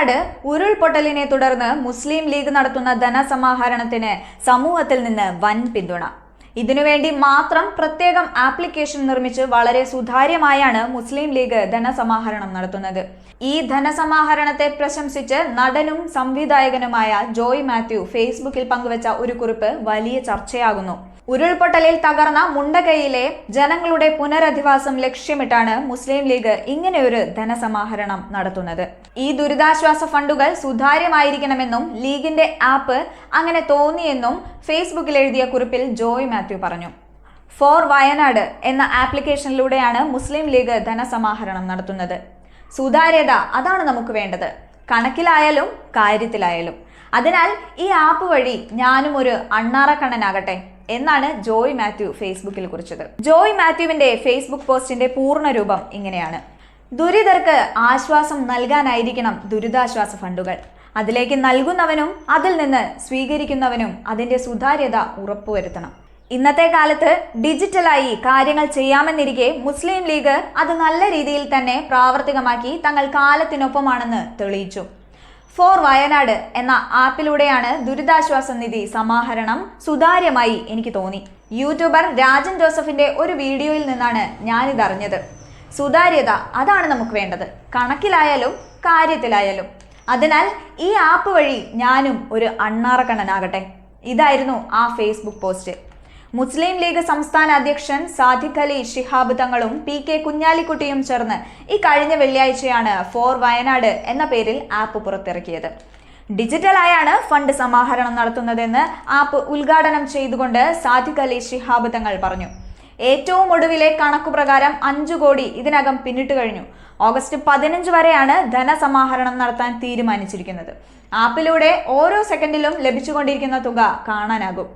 വയനാട് ഉരുൾപൊട്ടലിനെ തുടർന്ന് മുസ്ലിം ലീഗ് നടത്തുന്ന ധനസമാഹരണത്തിന് സമൂഹത്തിൽ നിന്ന് വൻ പിന്തുണ ഇതിനുവേണ്ടി മാത്രം പ്രത്യേകം ആപ്ലിക്കേഷൻ നിർമ്മിച്ച് വളരെ സുതാര്യമായാണ് മുസ്ലിം ലീഗ് ധനസമാഹരണം നടത്തുന്നത്. ഈ ധനസമാഹരണത്തെ പ്രശംസിച്ച് നടനും സംവിധായകനുമായ ജോയ് മാത്യു ഫേസ്ബുക്കിൽ പങ്കുവച്ച ഒരു കുറിപ്പ് വലിയ ചർച്ചയാകുന്നു. ഉരുൾപൊട്ടലിൽ തകർന്ന മുണ്ടകയിലെ ജനങ്ങളുടെ പുനരധിവാസം ലക്ഷ്യമിട്ടാണ് മുസ്ലിം ലീഗ് ഇങ്ങനെയൊരു ധനസമാഹരണം നടത്തുന്നത്. ഈ ദുരിതാശ്വാസ ഫണ്ടുകൾ സുതാര്യമായിരിക്കണമെന്നും ലീഗിന്റെ ആപ്പ് അങ്ങനെ തോന്നിയെന്നും ഫേസ്ബുക്കിൽ എഴുതിയ കുറിപ്പിൽ ജോയ് മാത്യു പറഞ്ഞു. ഫോർ വയനാട് എന്ന ആപ്ലിക്കേഷനിലൂടെയാണ് മുസ്ലിം ലീഗ് ധനസമാഹരണം നടത്തുന്നത്. സുതാര്യത അതാണ് നമുക്ക് വേണ്ടത്. കണക്കിലായാലും കാര്യത്തിലായാലും. അതിനാൽ ഈ ആപ്പ് വഴി ഞാനും ഒരു അണ്ണാറക്കണ്ണനാകട്ടെ. എന്നാണ് ജോയ് മാത്യു ഫേസ്ബുക്കിൽ കുറിച്ചത്. ജോയ് മാത്യുവിന്റെ ഫേസ്ബുക്ക് പോസ്റ്റിന്റെ പൂർണ രൂപം ഇങ്ങനെയാണ്. ദുരിതർക്ക് ആശ്വാസം നൽകാനായിരിക്കണം ദുരിതാശ്വാസ ഫണ്ടുകൾ. അതിലേക്ക് നൽകുന്നവനും അതിൽ നിന്ന് സ്വീകരിക്കുന്നവനും അതിന്റെ സുതാര്യത ഉറപ്പുവരുത്തണം. ഇന്നത്തെ കാലത്ത് ഡിജിറ്റലായി കാര്യങ്ങൾ ചെയ്യാമെന്നിരിക്കെ മുസ്ലിം ലീഗ് അത് നല്ല രീതിയിൽ തന്നെ പ്രാവർത്തികമാക്കി തങ്ങൾ കാലത്തിനൊപ്പമാണെന്ന് തെളിയിച്ചു. ഫോർ വയനാട് എന്ന ആപ്പിലൂടെയാണ് ദുരിതാശ്വാസ നിധി സമാഹരണം സുതാര്യമായി എനിക്ക് തോന്നി. യൂട്യൂബർ രാജൻ ജോസഫിന്റെ ഒരു വീഡിയോയിൽ നിന്നാണ് ഞാനിതറിഞ്ഞത് സുതാര്യത അതാണ് നമുക്ക് വേണ്ടത്. കണക്കിലായാലും കാര്യത്തിലായാലും. അതിനാൽ ഈ ആപ്പ് വഴി ഞാനും ഒരു അണ്ണാറക്കണ്ണനാകട്ടെ. ഇതായിരുന്നു ആ ഫേസ്ബുക്ക് പോസ്റ്റ്. മുസ്ലിം ലീഗ് സംസ്ഥാന അധ്യക്ഷൻ സാദിഖ് അലി ഷിഹാബ് തങ്ങളും പി കെ കുഞ്ഞാലിക്കുട്ടിയും ചേർന്ന് ഈ കഴിഞ്ഞ വെള്ളിയാഴ്ചയാണ് ഫോർ വയനാട് എന്ന പേരിൽ ആപ്പ് പുറത്തിറക്കിയത്. ഡിജിറ്റലായാണ് ഫണ്ട് സമാഹരണം നടത്തുന്നതെന്ന് ആപ്പ് ഉദ്ഘാടനം ചെയ്തുകൊണ്ട് സാദിഖ് അലി ഷിഹാബ് തങ്ങൾ പറഞ്ഞു. ഏറ്റവും ഒടുവിലെ കണക്കുപ്രകാരം അഞ്ചു കോടി ഇതിനകം പിന്നിട്ട് കഴിഞ്ഞു. ഓഗസ്റ്റ് പതിനഞ്ച് വരെയാണ് ധനസമാഹരണം നടത്താൻ തീരുമാനിച്ചിരിക്കുന്നത്. ആപ്പിലൂടെ ഓരോ സെക്കൻഡിലും ലഭിച്ചുകൊണ്ടിരിക്കുന്ന തുക കാണാനാകും.